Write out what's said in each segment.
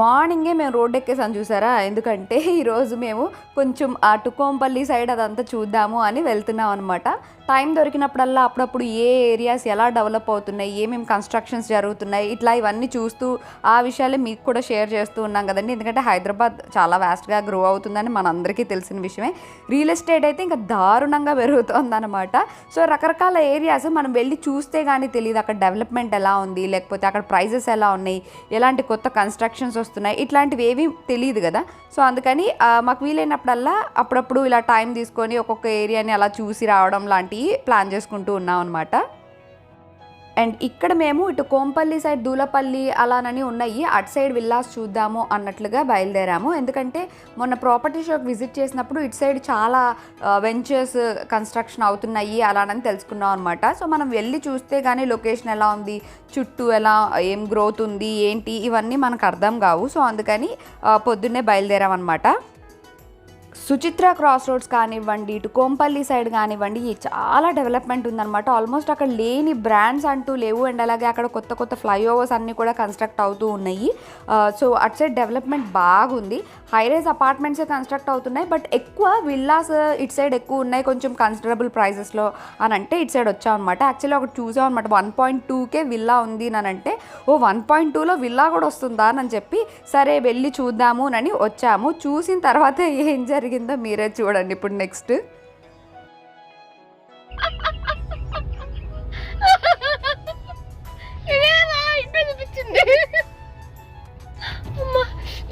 మార్నింగే మేము రోడ్ ఎక్కేసాం చూసారా? ఎందుకంటే ఈరోజు మేము కొంచెం ఆ టుకోంపల్లి సైడ్ అదంతా చూద్దాము అని వెళ్తున్నాం అనమాట టైం దొరికినప్పుడల్లా అప్పుడప్పుడు ఏ ఏరియాస్ ఎలా డెవలప్ అవుతున్నాయి ఏమేమి కన్స్ట్రక్షన్స్ జరుగుతున్నాయి ఇట్లా ఇవన్నీ చూస్తూ ఆ విషయాలే మీకు కూడా షేర్ చేస్తూ ఉన్నాం కదండి. ఎందుకంటే హైదరాబాద్ చాలా వ్యాస్ట్గా గ్రో అవుతుందని మనందరికీ తెలిసిన విషయమే. రియల్ ఎస్టేట్ అయితే ఇంకా దారుణంగా పెరుగుతుందన్నమాట. సో రకరకాల ఏరియాస్ మనం వెళ్ళి చూస్తే కానీ తెలియదు అక్కడ డెవలప్మెంట్ ఎలా ఉంది లేకపోతే అక్కడ ప్రైజెస్ ఎలా ఉన్నాయి ఎలాంటి కొత్త కన్స్ట్రక్షన్స్ వస్తున్నాయి. ఇట్లాంటివి ఏవి తెలియదు కదా. సో అందుకని మాకు వీలైనప్పుడల్లా అప్పుడప్పుడు ఇలా టైం తీసుకొని ఒక్కొక్క ఏరియాని అలా చూసి రావడం లాంటివి ప్లాన్ చేసుకుంటూ ఉన్నాం అనమాట అండ్ ఇక్కడ మేము ఇటు కోంపల్లి సైడ్ దూలపల్లి అలానని ఉన్నాయి. అటు సైడ్ విల్లాస్ చూద్దాము అన్నట్లుగా బయలుదేరాము. ఎందుకంటే మొన్న ప్రాపర్టీ షోకి విజిట్ చేసినప్పుడు ఇటు సైడ్ చాలా వెంచర్స్ కన్స్ట్రక్షన్ అవుతున్నాయి అలానని తెలుసుకున్నాం అనమాట సో మనం వెళ్ళి చూస్తే కానీ లొకేషన్ ఎలా ఉంది చుట్టూ ఎలా ఏం గ్రోత్ ఉంది ఏంటి ఇవన్నీ మనకు అర్థం కావు. సో అందుకని పొద్దున్నే బయలుదేరాం అనమాట సుచిత్ర క్రాస్ రోడ్స్ కానివ్వండి ఇటు కోంపల్లి సైడ్ కానివ్వండి చాలా డెవలప్మెంట్ ఉందన్నమాట. ఆల్మోస్ట్ అక్కడ లేని బ్రాండ్స్ అంటూ లేవు. అండ్ అలాగే అక్కడ కొత్త కొత్త ఫ్లైఓవర్స్ అన్నీ కూడా కన్స్ట్రక్ట్ అవుతూ ఉన్నాయి. Uh, సో అటు సైడ్ డెవలప్మెంట్ బాగుంది. హైరేజ్ అపార్ట్మెంట్సే కన్స్ట్రక్ట్ అవుతున్నాయి. బట్ ఎక్కువ విల్లాస్ ఇట్ సైడ్ ఎక్కువ ఉన్నాయి. కొంచెం కన్సిడరబుల్ ప్రైజెస్లో అని అంటే ఇటు సైడ్ వచ్చాం అనమాట యాక్చువల్లీ ఒకటి చూసాం అనమాట వన్ పాయింట్ టూకే విల్లా ఉంది అని అంటే ఓ వన్ పాయింట్ టూలో విల్లా కూడా వస్తుందా అని చెప్పి సరే వెళ్ళి చూద్దాము అని వచ్చాము. చూసిన తర్వాత ఏం జరిగింది? మీరే చూడండి ఇప్పుడు నెక్స్ట్?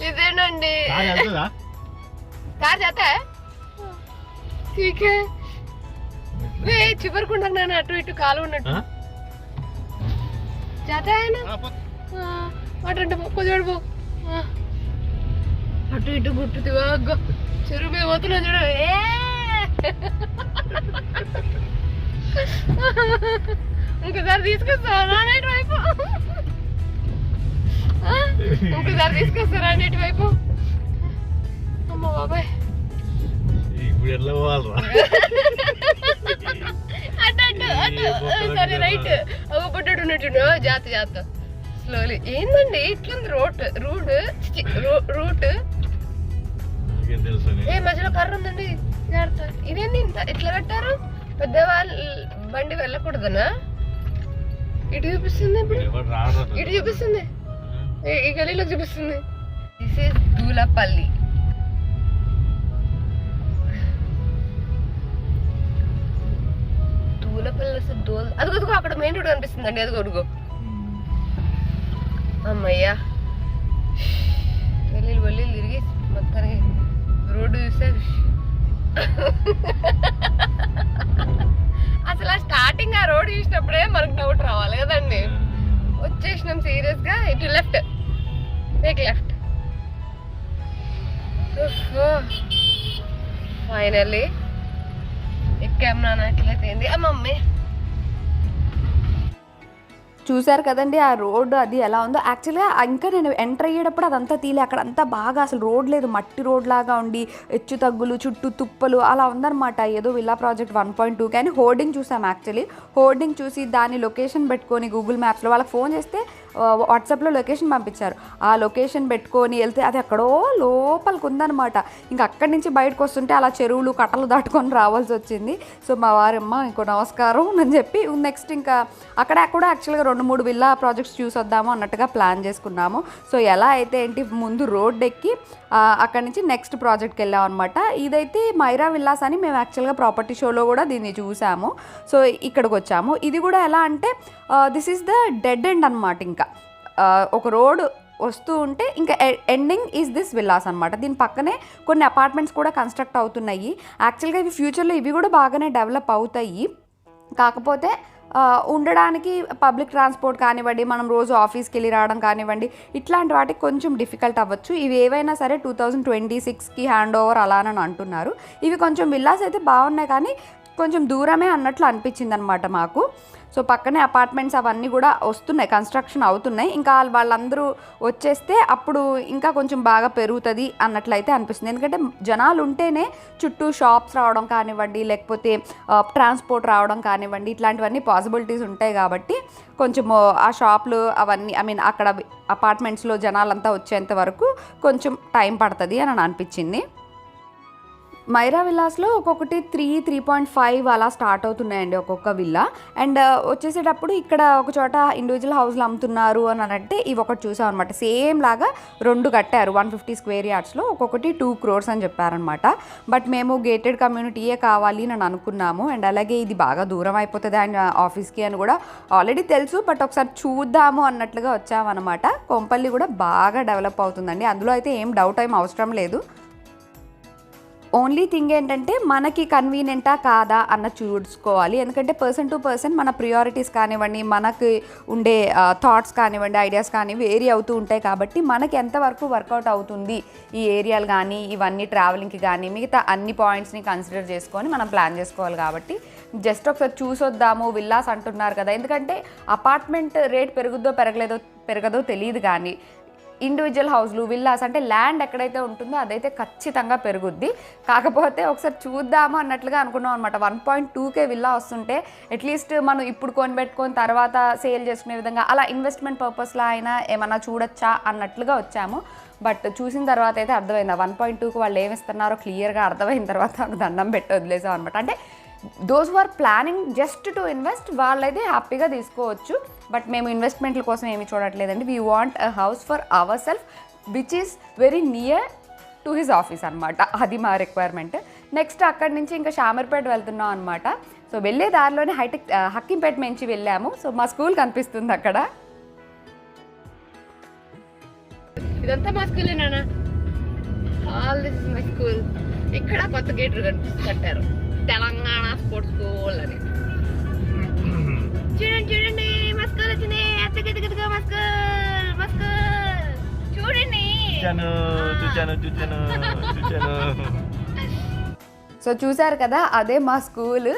ఇదేనండి. కార్ వెళ్తుందా? కార్ చేత చివరికుండా నేను అటు ఇటు కాలు ఉన్నట్టు? చేత అటు పో. అటు ఇటు గుట్టుతివా అగ్గో చెరువు మీద పోతున్నా చూడు ఏ ఇంకోసారి తీసుకొస్తావా నేటి వైపు ఆ? ఇంకోసారి తీసుకొస్తారా నేటి వైపు అమ్మ బాబాయ్ ఇప్పుడు ఎట్లా పోవాలరా అటు అటు అటు సరే రైట్ ఒక పుట్టడు ఉన్నట్టు జాత జాత స్లోలీ ఏందండి ఇట్లుంది రోడ్ రూట్ రూట్ కర్ర ఉందండి ఇదేంది ఇంత? ఇట్లా కట్టారు? పెద్దవాళ్ళు బండి వెళ్ళకూడదనా? ఇటు చూపిస్తుంది ఇప్పుడు? ఇటు చూపిస్తుంది. ఈ- ఈ గలీలో చూపిస్తుంది. This is Dulapalli. దూలపల్లి అసలు దూల అదిగో అదిగో అక్కడ మెయిన్ రోడ్ కనిపిస్తుందండి. అదిగో అదిగో. అమ్మయ్యా. వెళ్ళి వెళ్ళి తిరిగి మొత్తానికి రోడ్డు చూస్తే అసలు ఆ స్టార్టింగ్ ఆ రోడ్ చూసినప్పుడే మనకు డౌట్ రావాలి కదండి. వచ్చేసినాం సీరియస్గా ఇటు లెఫ్ట్ టేక్ లెఫ్ట్ ఫైనల్లీ ఎక్కాం నాన్నట్లయితే ఏంది ఆ మమ్మీ. చూశారు కదండి ఆ రోడ్ అది ఎలా ఉందో. యాక్చువల్గా ఇంకా నేను ఎంటర్ అయ్యేటప్పుడు అదంతా తీలే. అక్కడ అంతా బాగా అసలు రోడ్ లేదు. మట్టి రోడ్ లాగా ఉండి హెచ్చు తగ్గులు చుట్టూ తుప్పలు అలా ఉందన్నమాట. ఏదో villa project one point two కానీ హోర్డింగ్ చూసాం యాక్చువల్లీ హోర్డింగ్ చూసి దాని లొకేషన్ పెట్టుకొని గూగుల్ మ్యాప్స్లో వాళ్ళకి ఫోన్ చేస్తే వాట్సాప్లో లొకేషన్ పంపించారు. ఆ లొకేషన్ పెట్టుకొని వెళ్తే అది ఎక్కడో లోపలికి ఉందన్నమాట ఇంకా అక్కడి నుంచి బయటకు వస్తుంటే అలా చెరువులు కట్టలు దాటుకొని రావాల్సి వచ్చింది. సో మా వారమ్మ ఇంకో నమస్కారం అని చెప్పి నెక్స్ట్ ఇంకా అక్కడ కూడా యాక్చువల్గా రెండు మూడు విల్లా ప్రాజెక్ట్స్ చూసొద్దాము అన్నట్టుగా ప్లాన్ చేసుకున్నాము. సో ఎలా అయితే ఏంటి ముందు రోడ్ ఎక్కి అక్కడి నుంచి నెక్స్ట్ ప్రాజెక్ట్కి వెళ్ళాం అనమాట ఇదైతే మైరా విల్లాస్ అని మేము యాక్చువల్గా ప్రాపర్టీ షోలో కూడా దీన్ని చూసాము. సో ఇక్కడికి వచ్చాము. ఇది కూడా ఎలా అంటే this is the dead end అనమాట ఇంకా. ఇంకా ఒక రోడ్ వస్తూ ఉంటే ఇంకా ఎండింగ్ ఈజ్ దిస్ విల్లాస్ అనమాట దీని పక్కనే కొన్ని అపార్ట్మెంట్స్ కూడా కన్స్ట్రక్ట్ అవుతున్నాయి. యాక్చువల్గా ఇవి ఫ్యూచర్లో ఇవి కూడా బాగానే డెవలప్ అవుతాయి. కాకపోతే ఉండడానికి పబ్లిక్ ట్రాన్స్పోర్ట్ కానివ్వండి మనం రోజు ఆఫీస్కి వెళ్ళి రావడం కానివ్వండి ఇట్లాంటి వాటికి కొంచెం డిఫికల్ట్ అవ్వచ్చు. ఇవి ఏవైనా సరే టూ థౌజండ్ ట్వంటీ సిక్స్కి హ్యాండ్ ఓవర్ అలానని అంటున్నారు. ఇవి కొంచెం విల్లాస్ అయితే బాగున్నాయి కానీ కొంచెం దూరమే అన్నట్లు అనిపించింది అనమాట మాకు. సో పక్కనే అపార్ట్మెంట్స్ అవన్నీ కూడా వస్తున్నాయి కన్స్ట్రక్షన్ అవుతున్నాయి. ఇంకా వాళ్ళందరూ వచ్చేస్తే అప్పుడు ఇంకా కొంచెం బాగా పెరుగుతుంది అన్నట్లయితే అనిపిస్తుంది. ఎందుకంటే జనాలు ఉంటేనే చుట్టూ షాప్స్ రావడం కానివ్వండి లేకపోతే ట్రాన్స్పోర్ట్ రావడం కానివ్వండి ఇట్లాంటివన్నీ పాసిబిలిటీస్ ఉంటాయి కాబట్టి కొంచెం ఆ షాపులు అవన్నీ ఐ మీన్ అక్కడ అపార్ట్మెంట్స్లో జనాలంతా వచ్చేంత వరకు కొంచెం టైం పడుతుంది అని అనిపించింది. మైరా విల్లాస్లో ఒక్కొక్కటి త్రీ త్రీ పాయింట్ ఫైవ్ అలా స్టార్ట్ అవుతున్నాయండి ఒక్కొక్క విల్లా. అండ్ వచ్చేసేటప్పుడు ఇక్కడ ఒక చోట ఇండివిజువల్ హౌస్లు అమ్ముతున్నారు అని అంటే ఇవి ఒకటి చూసాం అనమాట సేమ్ లాగా రెండు కట్టారు వన్ ఫిఫ్టీ స్క్వేర్ యార్డ్స్లో ఒక్కొక్కటి టూ క్రోర్స్ అని చెప్పారనమాట బట్ మేము గేటెడ్ కమ్యూనిటీయే కావాలి అని అనుకున్నాము. అండ్ అలాగే ఇది బాగా దూరం అయిపోతుంది అండ్ ఆఫీస్కి అని కూడా ఆల్రెడీ తెలుసు. బట్ ఒకసారి చూద్దాము అన్నట్లుగా వచ్చామన్నమాట. కొంపల్లి కూడా బాగా డెవలప్ అవుతుందండి. అందులో అయితే ఏం డౌట్ ఏం అవసరం లేదు. ఓన్లీ థింగ్ ఏంటంటే మనకి కన్వీనియంటా కాదా అన్న చూసుకోవాలి. ఎందుకంటే పర్సన్ టు పర్సన్ మన ప్రియారిటీస్ కానివ్వండి మనకి ఉండే థాట్స్ కానివ్వండి ఐడియాస్ కానీ వేరీ అవుతూ ఉంటాయి కాబట్టి మనకి ఎంతవరకు వర్కౌట్ అవుతుంది ఈ ఏరియాలు కానీ ఇవన్నీ ట్రావెలింగ్కి కానీ మిగతా అన్ని పాయింట్స్ని కన్సిడర్ చేసుకొని మనం ప్లాన్ చేసుకోవాలి కాబట్టి జస్ట్ ఒకసారి చూసొద్దాము విల్లాస్ అంటున్నారు కదా. ఎందుకంటే అపార్ట్మెంట్ రేట్ పెరుగుద్దో పెరగలేదో పెరగదో తెలియదు కానీ ఇండివిజువల్ హౌస్లు విల్లాస్ అంటే ల్యాండ్ ఎక్కడైతే ఉంటుందో అదైతే ఖచ్చితంగా పెరుగుద్ది. కాకపోతే ఒకసారి చూద్దాము అన్నట్లుగా అనుకున్నాం అనమాట వన్ పాయింట్ టూకే విల్లా వస్తుంటే అట్లీస్ట్ మనం ఇప్పుడు కొని పెట్టుకొని తర్వాత సేల్ చేసుకునే విధంగా అలా ఇన్వెస్ట్మెంట్ పర్పస్లో అయినా ఏమైనా చూడొచ్చా అన్నట్లుగా వచ్చాము. బట్ చూసిన తర్వాత అయితే అర్థమైంది. వన్ పాయింట్ టూకి వాళ్ళు ఏమి ఇస్తున్నారో క్లియర్గా అర్థమైన తర్వాత ఒక దండం పెట్టి వదిలేసాం అనమాట అంటే those are planning just to invest వాళ్ళైతే హ్యాపీగా తీసుకోవచ్చు. బట్ మేము ఇన్వెస్ట్మెంట్ల కోసం ఏమి చూడట్లేదండి. We want a house for our self which is very near to his office అనమాట అది మా రిక్వైర్మెంట్ నెక్స్ట్ అక్కడి నుంచి ఇంకా షామర్పేట వెళ్తున్నాం అనమాట సో వెళ్ళే దారిలోనే హైటెక్ హక్కింపేట uh, నుంచి వెళ్ళాము. సో మా స్కూల్ కనిపిస్తుంది అక్కడ. ఇదంతా మా school all this my school ఇక్కడ కొత్త గేట్ కట్టారు. Telangana channel, to channel, to channel, to channel. So చూశారు కదా అదే మా స్కూల్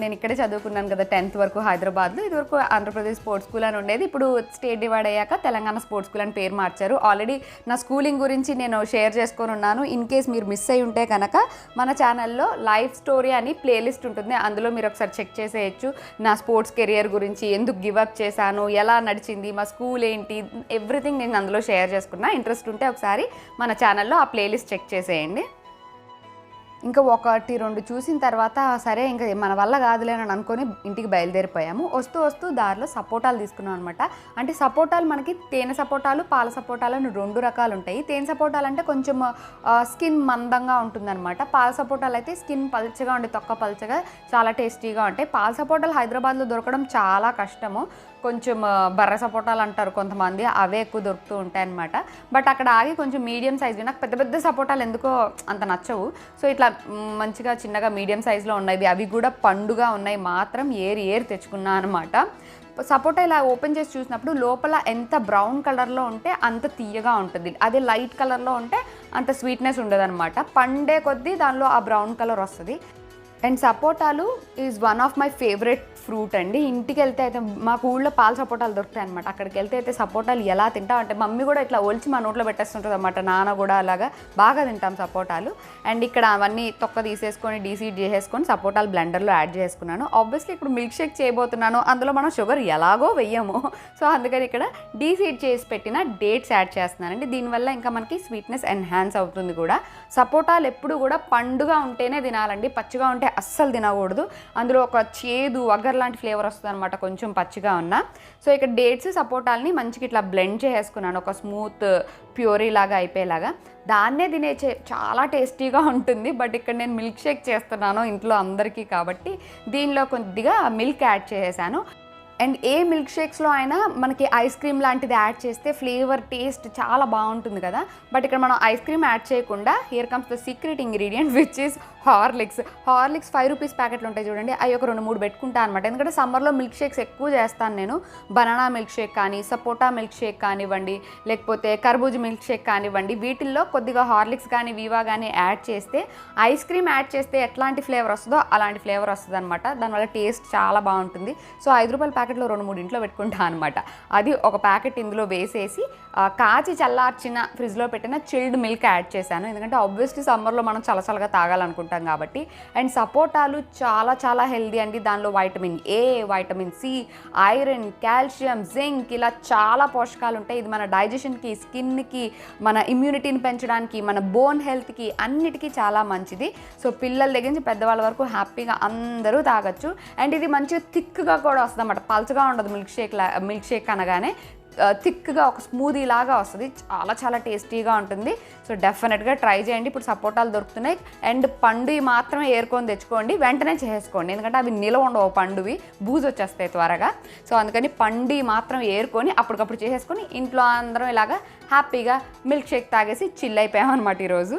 నేను ఇక్కడే చదువుకున్నాను కదా టెన్త్ వరకు హైదరాబాద్లో. ఇది వరకు ఆంధ్రప్రదేశ్ స్పోర్ట్స్ స్కూల్ అని ఉండేది. ఇప్పుడు స్టేట్ డివైడ్ అయ్యాక తెలంగాణ స్పోర్ట్స్ స్కూల్ అని పేరు మార్చారు. ఆల్రెడీ నా స్కూలింగ్ గురించి నేను షేర్ చేసుకొని ఉన్నాను. ఇన్ కేస్ మీరు మిస్ అయి ఉంటే కనుక మన ఛానల్లో లైఫ్ స్టోరీ అని ప్లేలిస్ట్ ఉంటుంది. అందులో మీరు ఒకసారి చెక్ చేసేయచ్చు. నా స్పోర్ట్స్ కెరియర్ గురించి ఎందుకు గివప్ చేశాను? ఎలా నడిచింది? మా స్కూల్ ఏంటి? ఎవ్రీథింగ్ నేను అందులో షేర్ చేసుకున్నా. ఇంట్రెస్ట్ ఉంటే ఒకసారి మన ఛానల్లో ఆ ప్లేలిస్ట్ చెక్ చేసేయండి. ఇంకా ఒకటి రెండు చూసిన తర్వాత సరే ఇంకా మన వల్ల కాదులే అని అనుకొని ఇంటికి బయలుదేరిపోయాము. వస్తూ వస్తూ దారిలో సపోటాలు తీసుకున్నాం అనమాట అంటే సపోటాలు మనకి తేనె సపోటాలు పాల సపోటాలు అని రెండు రకాలు ఉంటాయి. తేనె సపోటాలు అంటే కొంచెం స్కిన్ మందంగా ఉంటుందన్నమాట. పాల సపోటాలు అయితే స్కిన్ పల్చగా ఉండే తొక్క పల్చగా చాలా టేస్టీగా ఉంటాయి. పాల సపోటాలు హైదరాబాద్లో దొరకడం చాలా కష్టము. కొంచెం బర్ర సపోటాలు అంటారు కొంతమంది అవే ఎక్కువ దొరుకుతూ ఉంటాయన్నమాట. బట్ అక్కడ ఆగి కొంచెం మీడియం సైజ్ నాకు పెద్ద పెద్ద సపోటాలు ఎందుకో అంత నచ్చవు. సో ఇట్లా మంచిగా చిన్నగా మీడియం సైజులో ఉన్నాయి. అవి కూడా పండుగా ఉన్నాయి. మాత్రం ఏరి ఏరి తెచ్చుకున్నా అనమాట సపోటా ఇలా ఓపెన్ చేసి చూసినప్పుడు లోపల ఎంత బ్రౌన్ కలర్లో ఉంటే అంత తీయగా ఉంటుంది. అదే లైట్ కలర్లో ఉంటే అంత స్వీట్నెస్ ఉండదన్నమాట. పండే కొద్దీ దానిలో ఆ బ్రౌన్ కలర్ వస్తుంది. And సపోటాలు is one of my favourite fruit అండి. ఇంటికి వెళ్తే అయితే మాకు ఊళ్ళో పాల సపోటాలు దొరుకుతాయి అనమాట అక్కడికి వెళ్తే అయితే సపోటాలు ఎలా తింటాం అంటే మమ్మీ కూడా ఇట్లా ఒలిచి మా నోట్లో పెట్టేస్తుంటుంది అనమాట నాన్న కూడా అలాగా బాగా తింటాం సపోటాలు. అండ్ ఇక్కడ అవన్నీ తొక్క తీసేసుకొని డీసీడ్ చేసేసుకొని సపోటాలు బ్లెండర్లో యాడ్ చేసుకున్నాను. ఆబ్వియస్లీ ఇప్పుడు మిల్క్ షేక్ చేయబోతున్నాను. అందులో మనం షుగర్ ఎలాగో వెయ్యము. సో అందుకని ఇక్కడ డీసీడ్ చేసి పెట్టిన డేట్స్ యాడ్ చేస్తున్నానండి. దీనివల్ల ఇంకా మనకి స్వీట్నెస్ ఎన్హాన్స్ అవుతుంది కూడా. సపోటాలు ఎప్పుడు కూడా పండుగా ఉంటేనే తినాలండి. పచ్చిగా ఉంటే అస్సలు తినకూడదు. అందులో ఒక చేదు లాంటి ఫ్లేవర్ వస్తుంది అనమాట కొంచెం పచ్చిగా ఉన్న. సో ఇక్కడ డేట్స్ సపోటాలని మంచిగా ఇట్లా బ్లెండ్ చేసేసుకున్నాను ఒక స్మూత్ ప్యూరీ లాగా అయిపోయేలాగా. దాన్నే తినే చే- చాలా టేస్టీగా ఉంటుంది బట్ ఇక్కడ నేను మిల్క్ షేక్ చేస్తున్నాను ఇంట్లో అందరికీ కాబట్టి దీనిలో కొద్దిగా మిల్క్ యాడ్ చేసేసాను. అండ్ ఏ మిల్క్ షేక్స్లో అయినా మనకి ఐస్ క్రీమ్ లాంటిది యాడ్ చేస్తే ఫ్లేవర్ టేస్ట్ చాలా బాగుంటుంది కదా. బట్ ఇక్కడ మనం ఐస్ క్రీమ్ యాడ్ చేయకుండా here comes the secret ingredient which is Horlicks. Horlicks five rupees ప్యాకెట్లు ఉంటాయి చూడండి. అవి ఒక రెండు మూడు పెట్టుకుంటా అనమాట ఎందుకంటే సమ్మర్లో మిల్క్ షేక్స్ ఎక్కువ చేస్తాను నేను. బనానా మిల్క్ షేక్ కానీ సపోటా మిల్క్ షేక్ కానివ్వండి లేకపోతే కర్బూజ మిల్క్ షేక్ కానివ్వండి వీటిల్లో కొద్దిగా హార్లిక్స్ కానీ వీవా కానీ యాడ్ చేస్తే ఐస్ క్రీమ్ యాడ్ చేస్తే ఎట్లాంటి ఫ్లేవర్ వస్తుందో అలాంటి ఫ్లేవర్ వస్తుంది అనమాట దానివల్ల టేస్ట్ చాలా బాగుంటుంది. సో ఐదు రూపాయల ప్యాకెట్లో రెండు మూడు ఇంట్లో పెట్టుకుంటాను అనమాట అది ఒక ప్యాకెట్ ఇందులో వేసేసి కాచి చల్లార్చిన ఫ్రిడ్జ్లో పెట్టిన చిల్డ్ మిల్క్ యాడ్ చేశాను. ఎందుకంటే ఆబ్వియస్లీ సమ్మర్లో మనం చలచలగా తాగాలనుకుంటాం కాబట్టి. అండ్ సపోటాలు చాలా చాలా హెల్దీ అండి. దానిలో vitamin A vitamin C iron calcium zinc ఇలా చాలా పోషకాలు ఉంటాయి ఇది మన డైజెషన్కి స్కిన్కి మన ఇమ్యూనిటీని పెంచడానికి మన బోన్ హెల్త్కి అన్నిటికీ చాలా మంచిది. సో పిల్లల దగ్గర నుంచి పెద్దవాళ్ళ వరకు హ్యాపీగా అందరూ తాగొచ్చు. అండ్ ఇది మంచిగా థిక్గా కూడా వస్తుంది అన్నమాట పల్చగా ఉండదు మిల్క్ షేక్ మిల్క్ షేక్ అనగానే. థిక్గా ఒక స్మూదీ లాగా వస్తుంది. చాలా చాలా టేస్టీగా ఉంటుంది. సో డెఫినెట్గా ట్రై చేయండి. ఇప్పుడు సపోటాలు దొరుకుతున్నాయి. అండ్ పండు మాత్రమే ఏరుకొని తెచ్చుకోండి. వెంటనే చేసుకోండి ఎందుకంటే అవి నిలవ ఉండవు పండువి. బూజు వచ్చేస్తాయి త్వరగా. సో అందుకని పండు మాత్రం ఏరుకొని అప్పటికప్పుడు చేసేసుకొని ఇంట్లో అందరం ఇలాగా హ్యాపీగా మిల్క్ షేక్ తాగేసి చిల్ అయిపోయామన్నమాట ఈరోజు.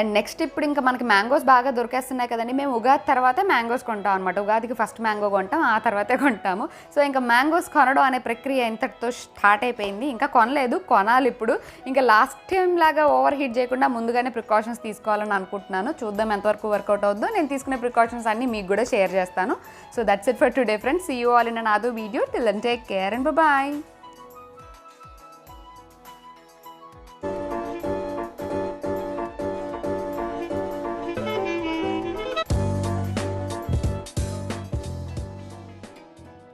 అండ్ నెక్స్ట్ ఇప్పుడు ఇంకా మనకి మ్యాంగోస్ బాగా దొరికేస్తున్నాయి కదండి. మేము ఉగాది తర్వాత మ్యాంగోస్ కొంటాం అనమాట ఉగాదికి ఫస్ట్ మ్యాంగో కొంటాం ఆ తర్వాతే కొంటాము. సో ఇంకా మ్యాంగోస్ కొనడం అనే ప్రక్రియ ఇంతటితో స్టార్ట్ అయిపోయింది. ఇంకా కొనలేదు కొనాలి ఇప్పుడు. ఇంకా లాస్ట్ టైం లాగా ఓవర్ హీట్ చేయకుండా ముందుగానే ప్రికాషన్స్ తీసుకోవాలని అనుకుంటున్నాను. చూద్దాం ఎంతవరకు వర్కౌట్ అవుద్దో. నేను తీసుకునే ప్రికాషన్స్ అన్ని మీకు కూడా షేర్ చేస్తాను. So that's it for today friends see you all in another video till and take care and bye